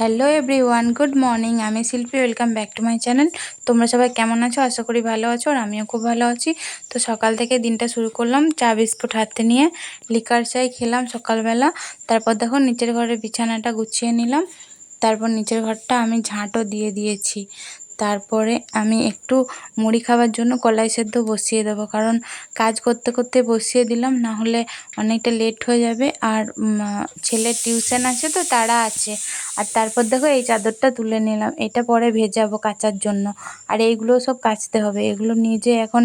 Hello everyone good morning আমি Shilpi welcome back to my channel তোমরা সবাই কেমন আছো? আশা করি ভালো আছো আর আমিও খুব ভালো আছি। তো সকাল থেকে দিনটা শুরু করলাম চা, বিস্কুট হাতে নিয়ে। লিকার চাই খেলাম সকালবেলা। তারপর দেখো নিচের ঘরে বিছানাটা গুছিয়ে নিলাম। তারপর নিচের ঘরটা আমি ঝাঁটও দিয়ে দিয়েছি। তারপরে আমি একটু মুড়ি খাওয়ার জন্য কলাই সেদ্ধ বসিয়ে দেবো। কারণ কাজ করতে করতে বসিয়ে দিলাম, না হলে অনেকটা লেট হয়ে যাবে। আর ছেলের টিউশন আছে তো, তারা আছে। আর তারপর দেখো এই চাদরটা তুলে নিলাম। এটা পরে ভেজাবো কাচার জন্য। আর এইগুলো সব কাচতে হবে। এগুলো নিজে এখন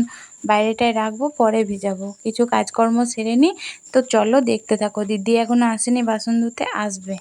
বাইরেটায় রাখব, পরে ভেজাবো। কিছু কাজকর্ম সেরে নিই তো চলো দেখতে থাকো। দিদি এখনও আসেনি, বাসন ধুতে, আসবে।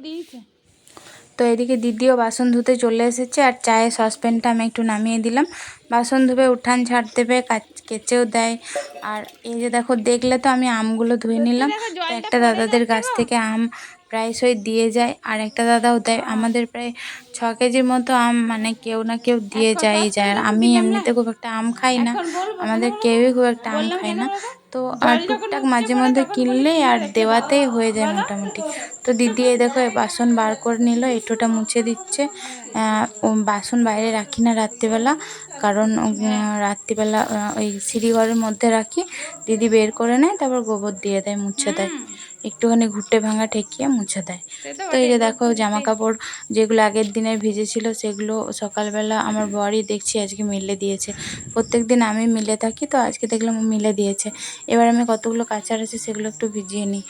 দিয়েছে? তো এদিকে দিদিও বাসন ধুতে চলে এসেছে আর চায়ের সসপ্যানটা আমি একটু নামিয়ে দিলাম। বাসন ধুবে উঠান ছাড় দেবে কাচ কেচেও দেয়। আর এই যে দেখো দেখলে তো আমি আমগুলো ধুয়ে নিলাম। একটা দাদাদের গাছ থেকে আম প্রায়শই দিয়ে যায় আর একটা দাদাও দেয়। আমাদের প্রায় ছ কেজির মতো আম মানে কেউ না কেউ দিয়ে যায় যায়। আর আমি এমনিতে খুব একটা আম খাই না। আমাদের কেউই খুব একটা আম খায় না। তো আর টুকটাক মাঝে মধ্যে কিনলে আর দেওয়াতেই হয়ে যায় মোটামুটি। তো দিদি এই দেখো বাসন বার করে নিল এঁটোটা মুছে দিচ্ছে। বাসন বাইরে রাখি না রাত্রিবেলা কারণ রাত্রিবেলা ওই সিঁড়িঘরের মধ্যে রাখি। দিদি বের করে নেয় তারপর গোবর দিয়ে দেয় মুছে দেয়। একটুখানি ঘুরতে ভাঙা ঠেকিয়ে মুছে দেয়। তো এই যে দেখো জামা কাপড় যেগুলো আগের দিনে ভিজেছিল, সেগুলো সকালবেলা আমার বরই দেখছি আজকে মিলে দিয়েছে। প্রত্যেক দিন আমি মিলে থাকি, তো আজকে দেখলাম মিলে দিয়েছে। এবার আমি কতগুলো কাচার আছে সেগুলো একটু ভিজিয়ে নিই।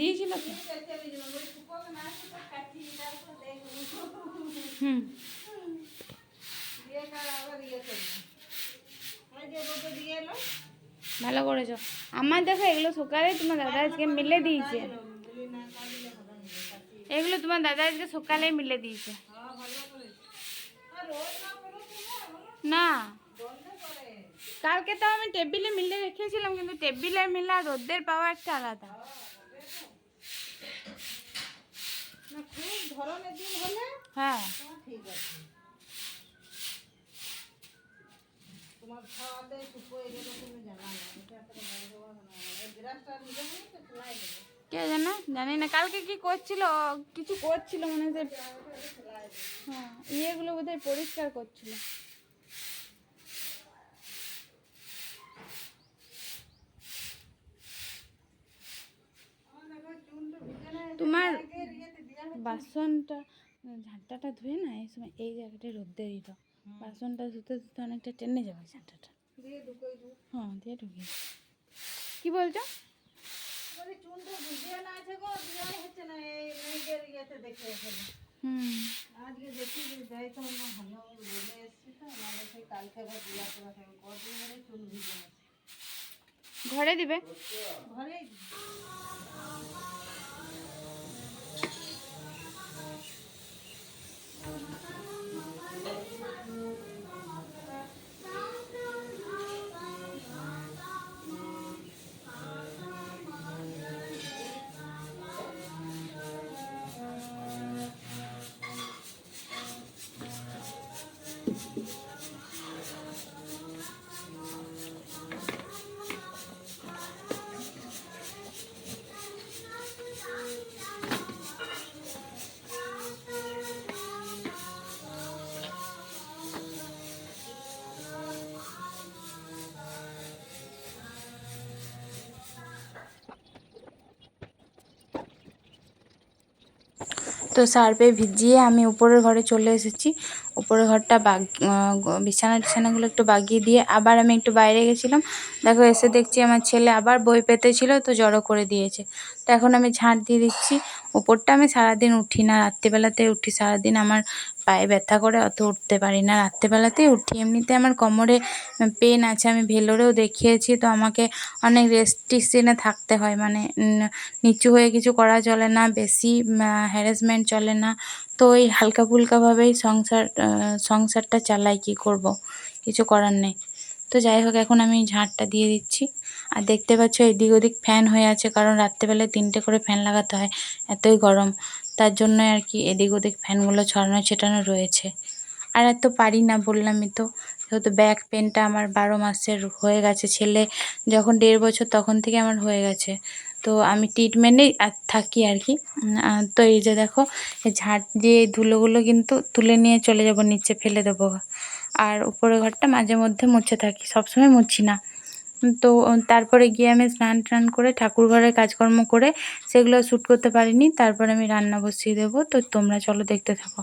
দিয়েছিল হুম। ভালো করেছ। আমার দেখো, এগুলো সকালে তোমার দাদা আজকে মিলে দিয়েছে। এগুলো তোমার দাদা আজকে সকালে মিলে দিয়েছে। না। কালকে তো আমি টেবিলে মিলে রেখেছিলাম, কিন্তু টেবিলে মিলা রোদ্দের পাওয়া একটা আলাদা খুব হ্যাঁ। কে জানে? জানি না। কালকে কি করছিল? কিছু করছিল মনে হয় হ্যাঁ ইয়েগুলো বোধহয় পরিষ্কার করছিল। তোমার বাসনটা ঝাঁটাটা ধুয়ে না এই সময় এই জায়গাটা রোদ্দে দিত। বাসনটা ধুতে ধুতে অনেকটা টেনে যাবে ঝাঁটাটা। হ্যাঁ দিয়ে ঢুকিয়ে কি বলছো? হুম। আজকে দেখি যাই তো আমরা ভালো বলে এসছি তো নাহলে সেই কালকে আবার জিজ্ঞাসা করা থাকবে কদিন ধরে চুল ভিজে আছে। ঘরে দিবে? ঘরেই তো সার্ফে ভিজিয়ে আমি উপরের ঘরে চলে এসেছি। উপরের ঘরটা বাগ বিছানা টিছানাগুলো একটু বাগিয়ে দিয়ে আবার আমি একটু বাইরে গেছিলাম। দেখো, এসে দেখছি আমার ছেলে আবার বই পেতেছিল তো জড়ো করে দিয়েছে। তো এখন আমি ঝাঁট দিয়ে দিচ্ছি। ওপরটা আমি সারাদিন উঠি না রাত্রিবেলাতে উঠি। সারাদিন আমার পায়ে ব্যথা করে অত উঠতে পারি না। রাত্রিবেলাতেই উঠি। এমনিতে আমার কোমরে পেন আছে, আমি ভেলোরেও দেখিয়েছি, তো আমাকে অনেক রেস্ট্রিকশনে থাকতে হয়। মানে নিচু হয়ে কিছু করা চলে না, বেশি হ্যারাসমেন্ট চলে না। তো ওই হালকা ফুলকাভাবেই সংসার সংসারটা চালাই, কি করব? কিছু করার নেই। তো যাই হোক, এখন আমি ঝাঁটটা দিয়ে দিচ্ছি। আর দেখতে পাচ্ছ এদিক ওদিক ফ্যান হয়ে আছে, কারণ রাত্রেবেলায় তিনটে করে ফ্যান লাগাতে হয়, এতই গরম। তার জন্য আর কি এদিক ওদিক ফ্যানগুলো ছড়ানো ছেটানো রয়েছে। আর এত পারি না বললামই তো, যেহেতু ব্যাক পেনটা আমার বারো মাসের হয়ে গেছে, ছেলে যখন দেড় বছর তখন থেকে আমার হয়ে গেছে। তো আমি ট্রিটমেন্টেই আর থাকি আর কি। তো এই যে দেখো ঝাঁট দিয়ে ধুলোগুলো কিন্তু তুলে নিয়ে চলে যাব, নিচে ফেলে দেবো। আর উপরের ঘরটা মাঝে মধ্যে মুছে থাকি, সবসময় মুছি না। তো তারপরে গিয়ে আমি স্নান টান করে ঠাকুর ঘরের কাজকর্ম করে সেগুলো শ্যুট করতে পারিনি। তারপরে আমি রান্না বসিয়ে দেবো। তো তোমরা চলো দেখতে থাকো।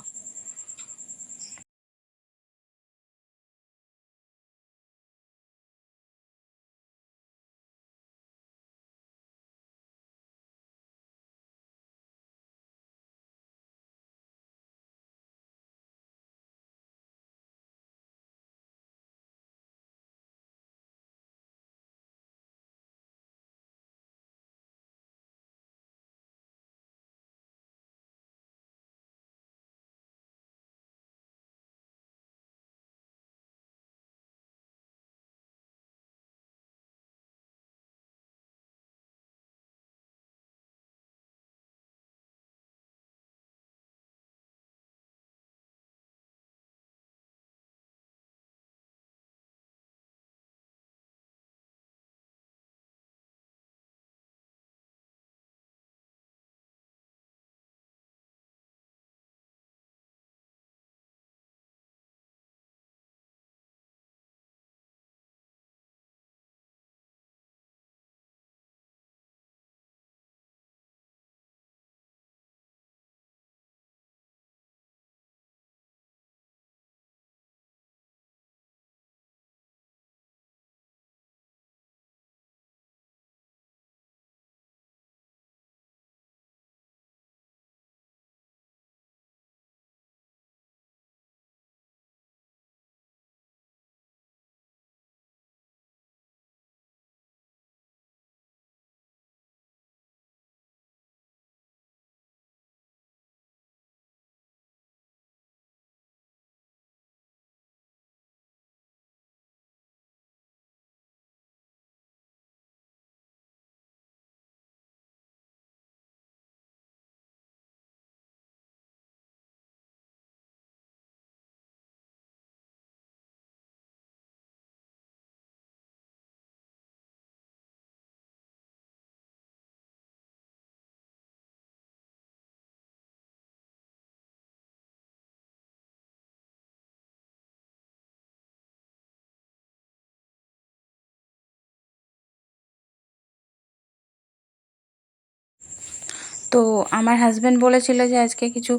তো আমার হাজব্যান্ড বলেছিল যে, আজকে কিছু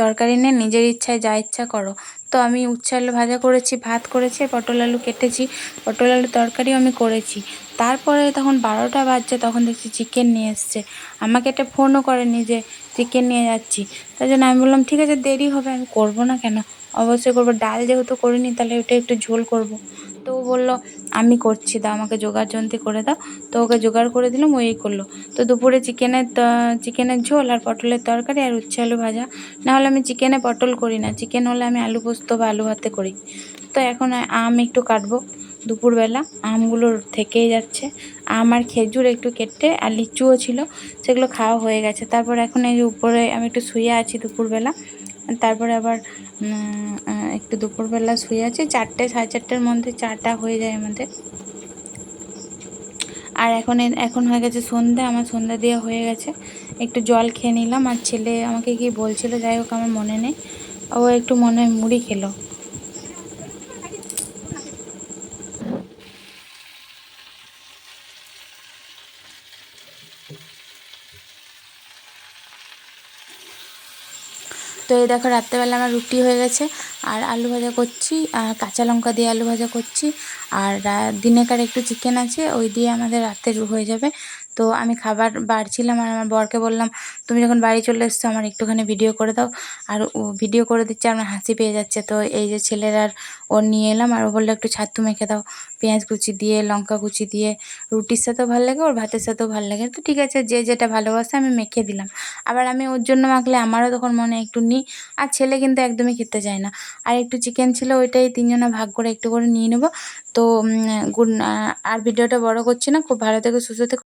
তরকারি নেই নিজের ইচ্ছায় যা ইচ্ছা করো। তো আমি উচ্ছে আলু ভাজা করেছি, ভাত করেছি, পটল আলু কেটেছি, পটল আলু তরকারিও আমি করেছি। তারপরে তখন বারোটা বাজছে, তখন দেখছি চিকেন নিয়ে এসছে। আমাকে একটা ফোনও করেনি যে চিকেন নিয়ে যাচ্ছি। তাই জন্য আমি বললাম, ঠিক আছে, দেরি হবে, আমি করব না কেন? অবশ্যই করব, ডাল যেহেতু করিনি, তাহলে ওটা একটু ঝোল করব। তো ও বলল, আমি করছি, দাও, আমাকে জোগাড় যন্ত্রী করে দাও। তো ওকে জোগাড় করে দিলাম, ও এই করল। তো দুপুরে চিকেনের চিকেনের ঝোল আর পটলের তরকারি আর উচ্ছে আলু ভাজা। না হলে আমি চিকেনে পটল করি না, চিকেন হলে আমি আলু পোস্ত বা আলু ভাতে করি। তো এখন আম একটু কাটবো। দুপুরবেলা আমগুলো থেকেই যাচ্ছে। আম আর খেজুর একটু কেটে আর লিচুও ছিল, সেগুলো খাওয়া হয়ে গেছে। তারপর এখন এই যে উপরে আমি একটু শুয়ে আছি দুপুরবেলা, তারপরে আবার একটু দুপুরবেলা শুয়ে আছি। চারটে, সাড়ে চারটের মধ্যে চাটা হয়ে যায় আমাদের। আর এখন এখন হয়ে গেছে সন্ধ্যা আমার সন্ধ্যা দিয়ে হয়ে গেছে। একটু জল খেয়ে নিলাম। আর ছেলে আমাকে কি বলছিল, যাই হোক, আমার মনে নেই। ও একটু মনে হয় মুড়ি খেলো। তো এই দেখো রাত্রেবেলা আমার রুটি হয়ে গেছে, আর আলু ভাজা করছি, আর কাঁচা লঙ্কা দিয়ে আলু ভাজা করছি, আর দিনেকার একটু চিকেন আছে, ওই দিয়ে আমাদের রাতে হয়ে যাবে। তো আমি খাবার বাড়ছিলাম আর আমার বরকে বললাম, তুমি যখন বাড়ি চলে এসছো আমার একটুখানি ভিডিও করে দাও। আর ও ভিডিও করে দিচ্ছে, আমার হাসি পেয়ে যাচ্ছে। তো এই যে ছেলের আর ওর নিয়ে এলাম আর ও বলল, একটু ছাতু মেখে দাও, পেঁয়াজ কুচি দিয়ে, লঙ্কা কুচি দিয়ে, রুটির সাথেও ভালো লাগে, ওর ভাতের সাথেও ভালো লাগে। তো ঠিক আছে, যে যেটা ভালোবাসে আমি মেখে দিলাম। আবার আমি ওর জন্য মাখলে আমারও তখন মনে একটু নিই, আর ছেলে কিন্তু একদমই খেতে চায় না। আর একটু চিকেন ছিল, ওইটাই তিনজনে ভাগ করে একটু করে নিয়ে নেব। তো গুড আর ভিডিওটা বড় করছি না, খুব ভালো থেকে, সুস্থ থেকে।